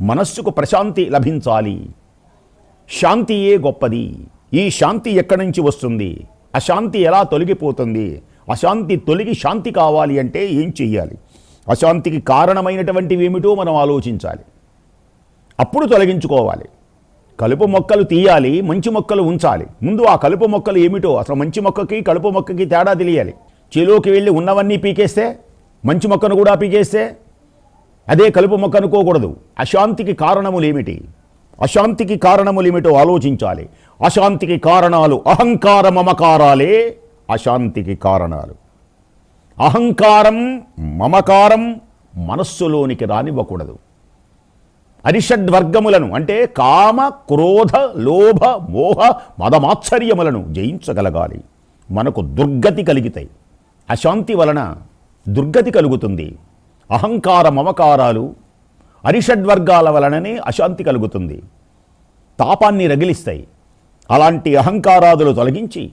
మనస్సుకు ప్రశాంతి లభించాలి. శాంతియే గొప్పది? ఈ శాంతి ఎక్కడి నుంచి వస్తుంది? అశాంతి ఎలా తొలగిపోతుంది? అశాంతి తొలగి శాంతి కావాలి అంటే ఏం చెయ్యాలి? అశాంతికి కారణమైనటువంటివి ఏమిటో మనం ఆలోచించాలి. అప్పుడు తొలగించుకోవాలి. కలుపు మొక్కలు తీయాలి మంచి మొక్కలు ఉంచాలి. ముందు ఆ కలుపు మొక్కలు ఏమిటో అసలు మంచి మొక్కకి కలుపు మొక్కకి తేడా తెలియాలి. చేలోకి వెళ్ళి ఉన్నవన్నీ పీకేస్తే మంచి మొక్కను కూడా పీకేస్తే అదే కలుపు మొక్క అనుకోకూడదు. అశాంతికి కారణములేమిటి? అశాంతికి కారణములేమిటో ఆలోచించాలి. అశాంతికి కారణాలు అహంకార మమకారాలే అశాంతికి కారణాలు. అహంకారం మమకారం మనస్సులోనికి రానివ్వకూడదు. అరిషడ్వర్గములను అంటే కామ క్రోధ లోభ మోహ మదమాత్సర్యములను జయించగలగాలి. మనకు దుర్గతి కలిగితాయి అశాంతి వలన దుర్గతి కలుగుతుంది. అహంకార మమకారాలు అరిషడ్వర్గాల వలననే అశాంతి కలుగుతుంది. తాపాన్ని రగిలిస్తాయి. అలాంటి అహంకారాదులు తొలగించి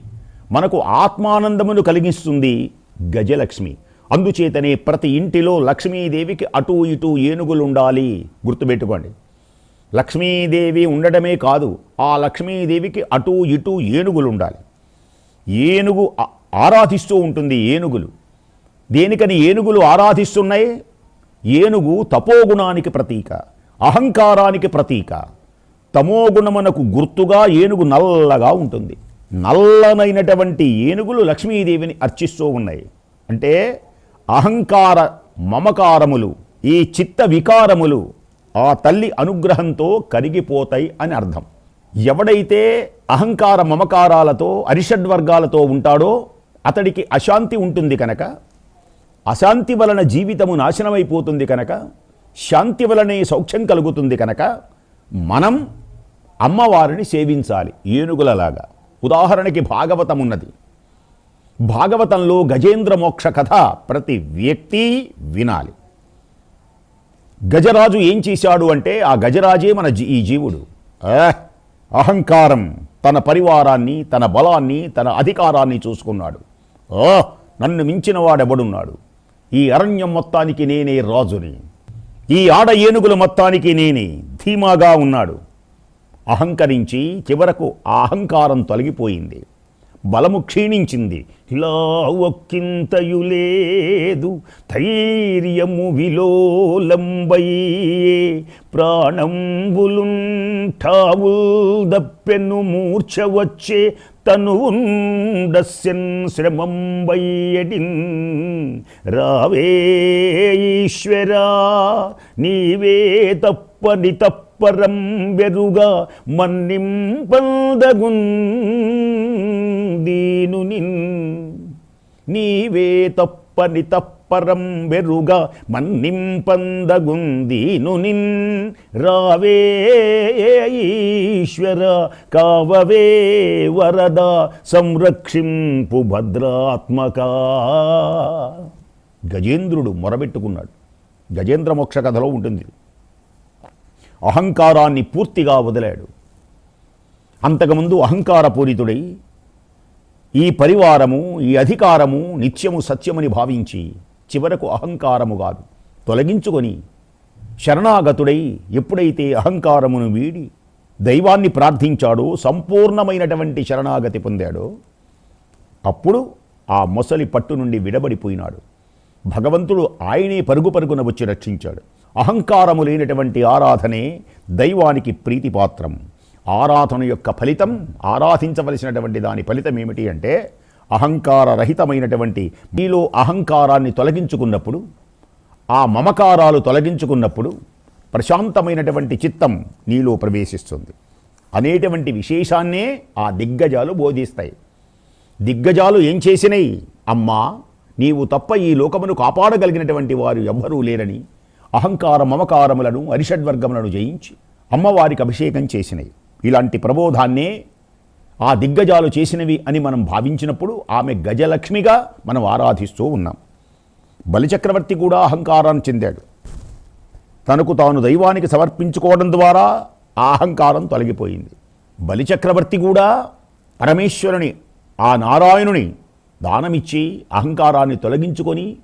మనకు ఆత్మానందమును కలిగిస్తుంది గజలక్ష్మి. అందుచేతనే ప్రతి ఇంటిలో లక్ష్మీదేవికి అటు ఇటు ఏనుగులు ఉండాలి గుర్తుపెట్టుకోండి. లక్ష్మీదేవి ఉండడమే కాదు ఆ లక్ష్మీదేవికి అటు ఇటు ఏనుగులు ఉండాలి ఏనుగు ఆరాధిస్తూ ఉంటుంది ఏనుగులు. దేనికని ఏనుగులు ఆరాధిస్తున్నాయి? ఏనుగు తపోగుణానికి ప్రతీక అహంకారానికి ప్రతీక. తమోగుణమునకు గుర్తుగా ఏనుగు నల్లగా ఉంటుంది. నల్లనైనటువంటి ఏనుగులు లక్ష్మీదేవిని అర్చిస్తూ ఉన్నాయి. అంటే అహంకార మమకారములు ఈ చిత్త వికారములు ఆ తల్లి అనుగ్రహంతో కరిగిపోతాయి అని అర్థం. ఎవడైతే అహంకార మమకారాలతో అరిషడ్వర్గాలతో ఉంటాడో అతడికి అశాంతి ఉంటుంది కనుక అశాంతి వలన జీవితము నాశనమైపోతుంది కనుక శాంతి వలనే సౌఖ్యం కలుగుతుంది కనుక మనం అమ్మవారిని సేవించాలి ఏనుగులలాగా. ఉదాహరణకి భాగవతం ఉన్నది. భాగవతంలో గజేంద్ర మోక్ష కథ ప్రతి వ్యక్తి వినాలి. గజరాజు ఏం చేశాడు అంటే ఆ గజరాజే మన జీ- ఈ జీవుడు. ఆ, అహంకారం తన పరివారాన్ని తన బలాన్ని తన అధికారాన్ని చూసుకున్నాడు. ఓ నన్ను మించిన వాడెవడున్నాడు? ఈ అరణ్యం మొత్తానికి నేనే రాజుని. ఈ ఆడ ఏనుగుల మొత్తానికి నేనే ధీమాగా ఉన్నాడు. అహంకరించి చివరకు ఆ అహంకారం తొలగిపోయింది. బలము క్షీణించింది. ఇలా ఒక్కింతయు లేదు. ధైర్యము విలోలంబై ప్రాణంబులుంఠావు దప్పెను మూర్ఛ వచ్చే తనువుండస్యన్ శ్రమంబయ్యడిన్. రావే ఈశ్వరా నీవే తప్పని తప్పరం వెరుగా మన్నింపదగున్. దీనునిన్ నీవే తప్పని తప్పరం వెరుగా మన్నింపందగుందీనునిన్ రావే ఈశ్వర కావవే వరద సంరక్షింపు భద్రాత్మక. గజేంద్రుడు మొరబెట్టుకున్నాడు. గజేంద్ర మోక్ష కథలో ఉంటుంది. అహంకారాన్ని పూర్తిగా వదిలాడు. అంతకుముందు అహంకారపూరితుడై ఈ పరివారము ఈ అధికారము నిత్యము సత్యమని భావించి చివరకు అహంకారము కాదు. తొలగించుకొని శరణాగతుడై ఎప్పుడైతే అహంకారమును వీడి దైవాన్ని ప్రార్థించాడో సంపూర్ణమైనటువంటి శరణాగతి పొందాడో అప్పుడు ఆ మొసలి పట్టు నుండి విడబడిపోయినాడు. భగవంతుడు ఆయనే పరుగు పరుగున వచ్చి రక్షించాడు. అహంకారము లేనటువంటి ఆరాధనే దైవానికి ప్రీతిపాత్రం. ఆరాధన యొక్క ఫలితం ఆరాధించవలసినటువంటి దాని ఫలితం ఏమిటి అంటే అహంకార రహితమైనటువంటి మీలో అహంకారాన్ని తొలగించుకున్నప్పుడు ఆ మమకారాలు తొలగించుకున్నప్పుడు ప్రశాంతమైనటువంటి చిత్తం నీలో ప్రవేశిస్తుంది. అనేటువంటి విశేషాన్నే ఆ దిగ్గజాలు బోధిస్తాయి. దిగ్గజాలు ఏం చేసినాయి అమ్మా నీవు తప్ప ఈ లోకమును కాపాడగలిగినటువంటి వారు ఎవ్వరూ లేరని అహంకార మమకారములను అరిషడ్వర్గములను జయించి అమ్మవారికి అభిషేకం చేసినాయి ఇలాంటి ప్రబోధాన్నే ఆ దిగ్గజాలు చేసినవి అని మనం భావించినప్పుడు ఆమె గజలక్ష్మిగా మనం ఆరాధిస్తూ ఉన్నాం. బలిచక్రవర్తి కూడా అహంకారాన్ని చెందాడు. తనకు తాను దైవానికి సమర్పించుకోవడం ద్వారా ఆ అహంకారం తొలగిపోయింది. బలిచక్రవర్తి కూడా పరమేశ్వరుని ఆ నారాయణుని దానమిచ్చి అహంకారాన్ని తొలగించుకొని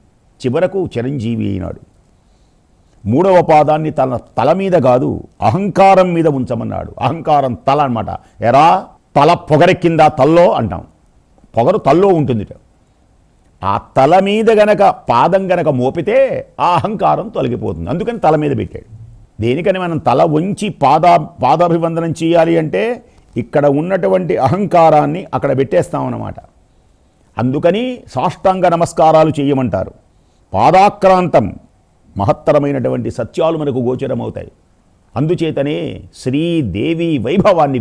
చివరకు చిరంజీవి అయినాడు. మూడవ పాదాన్ని తల తల మీద కాదు అహంకారం మీద ఉంచమన్నాడు. అహంకారం తల అనమాట ఎరా? తల పొగరెక్కిందా తల్లో అంటాం. పొగరు తల్లో ఉంటుంది ఆ తల మీద గనక పాదం గనక మోపితే ఆ అహంకారం తొలగిపోతుంది. అందుకని తల మీద పెట్టాడు. దేనికని మనం తల ఉంచి పాదా పాదాభివందనం చేయాలి అంటే ఇక్కడ ఉన్నటువంటి అహంకారాన్ని అక్కడ పెట్టేస్తామన్నమాట అందుకని సాష్టాంగ నమస్కారాలు చేయమంటారు. పాదాక్రాంతం మహత్తరమైనటువంటి సత్యాలు మనకు గోచరమవుతాయి. అందుచేతనే శ్రీదేవి వైభవాన్ని